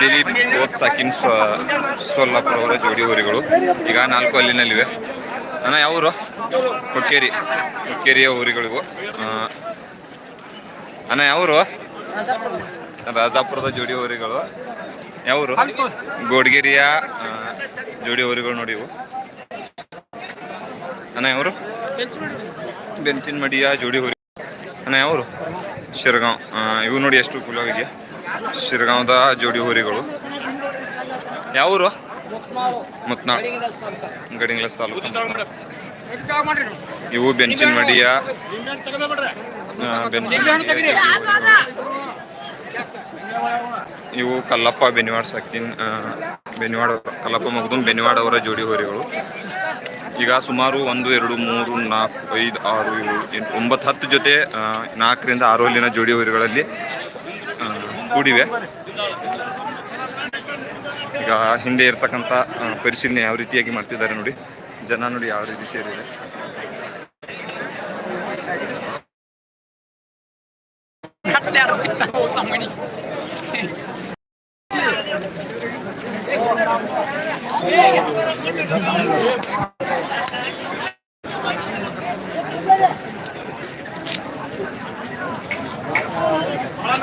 ದಿಲೀಪ್ ಗೋತ್ ಸಾಕಿನ್ ಸ್ವ ಸೊಲ್ಲಾಪುರ ಅವರ ಜೋಡಿ ಊರಿಗಳು. ಈಗ ನಾಲ್ಕು ಅಲ್ಲಿನಲ್ಲಿವೆ ಅಣ್ಣ ಯಾವೂರು ಹುಕ್ಕೇರಿ. ಹುಕ್ಕೇರಿಯ ಊರಿಗಳಿಗೂ. ಅಣ್ಣ ಯಾವೂರು ರಾಜಾಪುರದ ಜೋಡಿ ಊರಿಗಳು. ಯಾವೂರು ಗೋಡ್ಗೇರಿಯ ಜೋಡಿ ಊರಿಗಳು ನೋಡಿ ಇವು. ಅಣ್ಣ ಯಾವರು ಬೆಂಚಿನ ಮಡಿಯ ಜೋಡಿ ಊರಿ ಅಣ್ಣ ಯಾವರು ಶಿರಗಾಂವ್. ಇವು ನೋಡಿ ಎಷ್ಟು ಕುಲವಿಗೆ. ಶಿರಗಾಂವ್ದ ಜೋಡಿ ಹೋರಿಗಳು ಯಾವೂರು ಮುತ್ನಾಳ್ ಗಡಿಂಗ್ಲಸ್ ತಾಲೂಕು. ಇವು ಬೆಂಚಿನ ಮಡಿಯ. ಇವು ಕಲ್ಲಪ್ಪ ಬೆನಿವಾಡ್ ಸಕ್ಕಿನ್ ಬೆನಿವಾಡ ಕಲ್ಲಪ್ಪ ಮಗದುಂ ಬೆನಿವಾಡ ಅವರ ಜೋಡಿ ಹೋರಿಗಳು ಈಗ ಸುಮಾರು ಒಂದು, ಎರಡು, ಮೂರು, ನಾಲ್ಕು, ಐದು, ಆರು, ಏಳು, ಎಂಟು, ಒಂಬತ್ತು ಹತ್ತು ಜೊತೆ ನಾಲ್ಕರಿಂದ ಆರು ಅಲ್ಲಿನ ಜೋಡಿ ಹೋರಿಗಳಲ್ಲಿ ಕೂಡಿವೆ. ಈಗ ಹಿಂದೆ ಇರ್ತಕ್ಕಂಥ ಪರಿಶೀಲನೆ ಯಾವ ರೀತಿಯಾಗಿ ಮಾಡ್ತಿದ್ದಾರೆ ನೋಡಿ. ಜನ ನೋಡಿ ಯಾವ ರೀತಿ ಸೇರಿದೆ.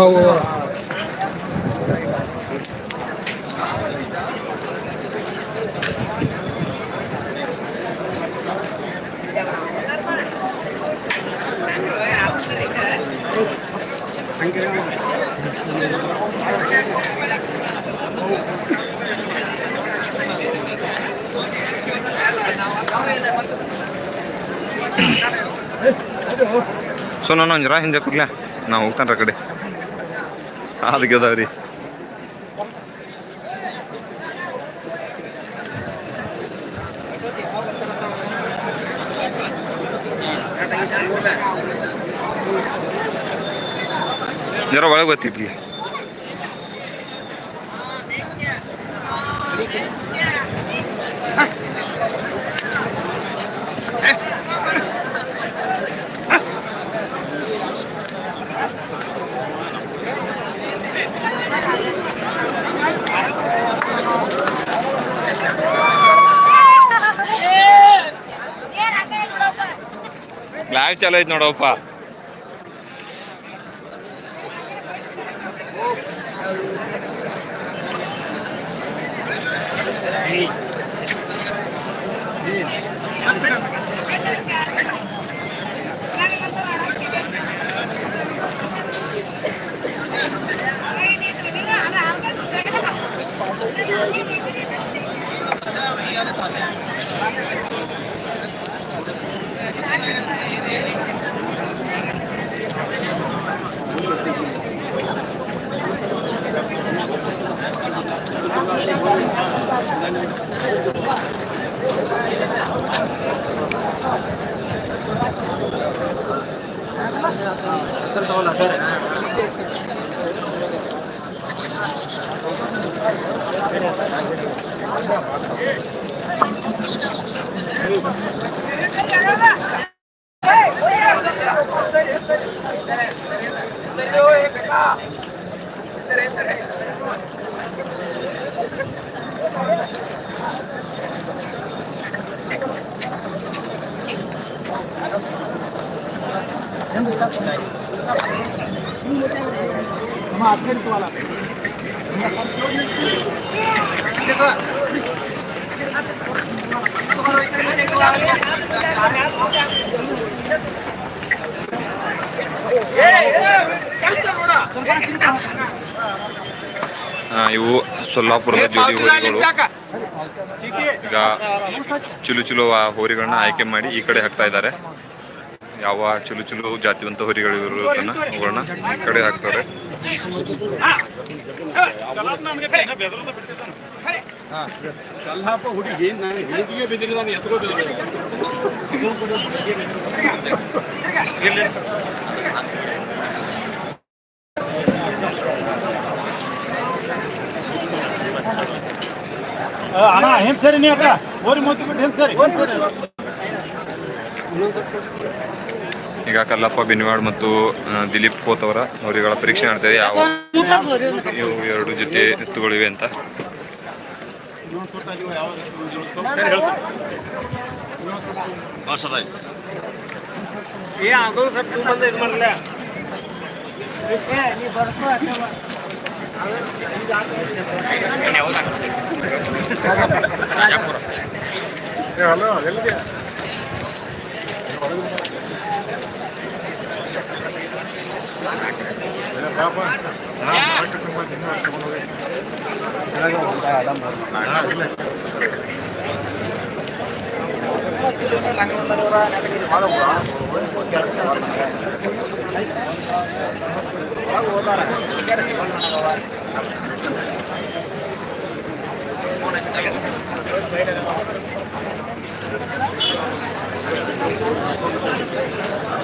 Oh, ಸೊ ನಾನು ಒಂದು ಜರ ಹಿಂದೆ ಕೊಡ್ಲ. ನಾ ಹೋಗ್ತಾನ್ರ ಕಡೆ. ಅದಕ್ಕೆ ಅದಾವ್ರಿ ಜರ ಒಳಗೆ ಬರ್ತಿದ್ವಿ ಲೈವ್ ಚಾಲು ಐತಿ ನೋಡಪ್ಪ 全部いなくない。ಇವು ಸೊಲ್ಲಾಪುರದ ಜೋಡಿ ಹೋರಿಗಳು. ಈಗ ಚುಲು ಚುಲು ಆ ಹೋರಿಗಳನ್ನ ಆಯ್ಕೆ ಮಾಡಿ ಈ ಕಡೆ ಹಾಕ್ತಾ ಇದ್ದಾರೆ. ಯಾವ ಚುಲು ಚುಲು ಜಾತಿವಂತ ಹೋರಿಗಳು ಇರೋದನ್ನ ಅವುಗಳನ್ನ ಈ ಕಡೆ ಹಾಕ್ತಾರೆ. ಕಲ್ಲಾಪ ಹುಡುಗಿ ನಾನು ಹಿಡಿದಿಗೆ ಬಿದ್ದಿರಿ ನಾನು ಎತ್ಕೋ ಬಿದ್ದಿರಿ ಅಣ್ಣ ಹೆಂಗ್ ಸರಿ ನೀ ಅಕ್ಕ ಓರಿ ಮೂತಿ ಬಿಟ್ಟು ಹೆಂಗ್ ಸರಿ ಈಗ ಕಲ್ಲಪ್ಪ, ಬಿನ್ವಾಡ್ ಮತ್ತು ದಿಲೀಪ್ ಕೋತ್ ಅವರ ಹೋರಿಗಳ ಪರೀಕ್ಷೆ ಇದೆ. ಯಾವ ಇವು ಎರಡು ಜೊತೆ ಎತ್ತುಗಳಿವೆ ಅಂತ. ಹಲೋ ಎಲ್ಲಿಗೆ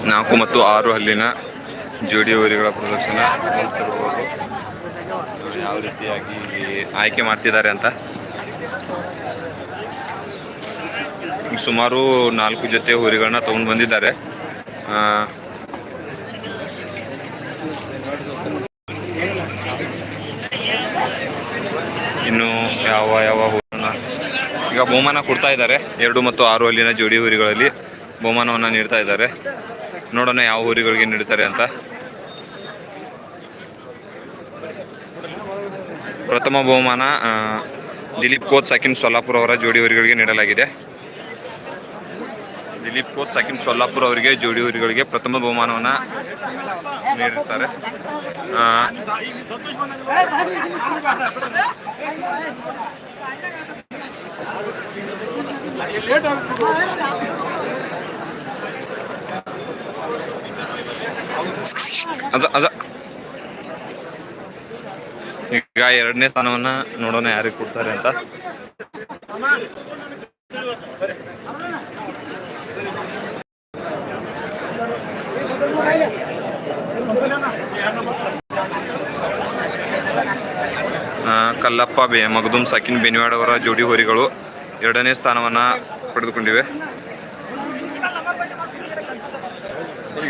ನಾಲ್ಕು ಮತ್ತು ಆರು ಹಲ್ಲಿನ ಜೋಡಿ ಹೋರಿಗಳ ಪ್ರದರ್ಶನ. ಯಾವ ರೀತಿಯಾಗಿ ಆಯ್ಕೆ ಮಾಡ್ತಿದ್ದಾರೆ ಅಂತ. ಸುಮಾರು ನಾಲ್ಕು ಜೊತೆ ಹೋರಿಗಳನ್ನ ತಗೊಂಡು ಬಂದಿದ್ದಾರೆ. ಇನ್ನು ಯಾವ ಯಾವ ಹೋರಿಗಳನ್ನ ಈಗ ಬಹುಮಾನ ಕೊಡ್ತಾ ಇದ್ದಾರೆ. ಎರಡು ಮತ್ತು ಆರು ಅಲ್ಲಿನ ಜೋಡಿ ಹೋರಿಗಳಲ್ಲಿ ಬಹುಮಾನವನ್ನು ನೀಡ್ತಾ ಇದ್ದಾರೆ. ನೋಡೋಣ ಯಾವ ಊರುಗಳಿಗೆ ನೀಡ್ತಾರೆ ಅಂತ. ಪ್ರಥಮ ಬಹುಮಾನ ದಿಲೀಪ್ ಕೋತ್ ಸಾಕಿನ್ ಸೊಲ್ಲಾಪುರ ಅವರ ಜೋಡಿ ಊರುಗಳಿಗೆ ನೀಡಲಾಗಿದೆ. ದಿಲೀಪ್ ಕೋತ್ ಸಾಕಿನ್ ಸೊಲ್ಲಾಪುರ ಅವರಿಗೆ ಜೋಡಿ ಊರುಗಳಿಗೆ ಪ್ರಥಮ ಬಹುಮಾನವನ್ನು ನೀಡಿರ್ತಾರೆ ಈಗ ಎರಡನೇ ಸ್ಥಾನವನ್ನ ನೋಡೋಣ ಯಾರಿಗೆ ಕೊಡ್ತಾರೆ ಅಂತ. ಕಲ್ಲಪ್ಪ ಬೆ, ಮಗದುಮ್, ಸಕಿನ್ ಬೆನಿವಾಡ್ ಜೋಡಿ ಹೋರಿಗಳು ಎರಡನೇ ಸ್ಥಾನವನ್ನ ಪಡೆದುಕೊಂಡಿವೆ.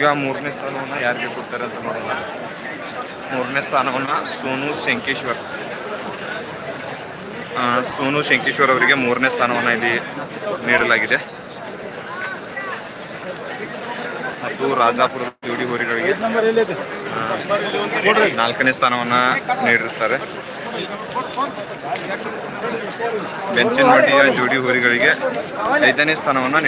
ಈಗ ಮೂರನೇ ಸ್ಥಾನವನ್ನು ಯಾರಿಗೆ ಕೊಡ್ತಾರೆ ಅಂತ ನೋಡೋಣ. ಮೂರನೇ ಸ್ಥಾನವನ್ನು ಸೋನು ಶಂಕೇಶ್ವರ್. ಸೋನು ಶಂಕೇಶ್ವರ್ ಅವರಿಗೆ ಮೂರನೇ ಸ್ಥಾನವನ್ನು ಇಲ್ಲಿ ನೀಡಲಾಗಿದೆ. ಮತ್ತು ರಾಜಾಪುರ ಜೋಡಿ ಹೋರಿಗಳಿಗೆ ನಾಲ್ಕನೇ ಸ್ಥಾನವನ್ನು ನೀಡಿರ್ತಾರೆ ಬೆಂಚನವಾಡಿಯ ಜೋಡಿ ಹೋರಿಗಳಿಗೆ ಐದನೇ ಸ್ಥಾನವನ್ನ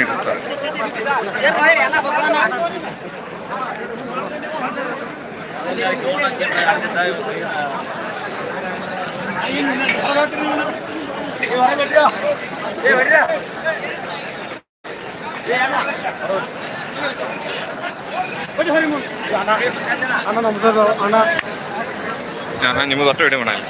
അണ്ണ നമുക്ക് അണ്ണ. ഞാൻ നിങ്ങൾ തൊട്ട് വിടും വേണം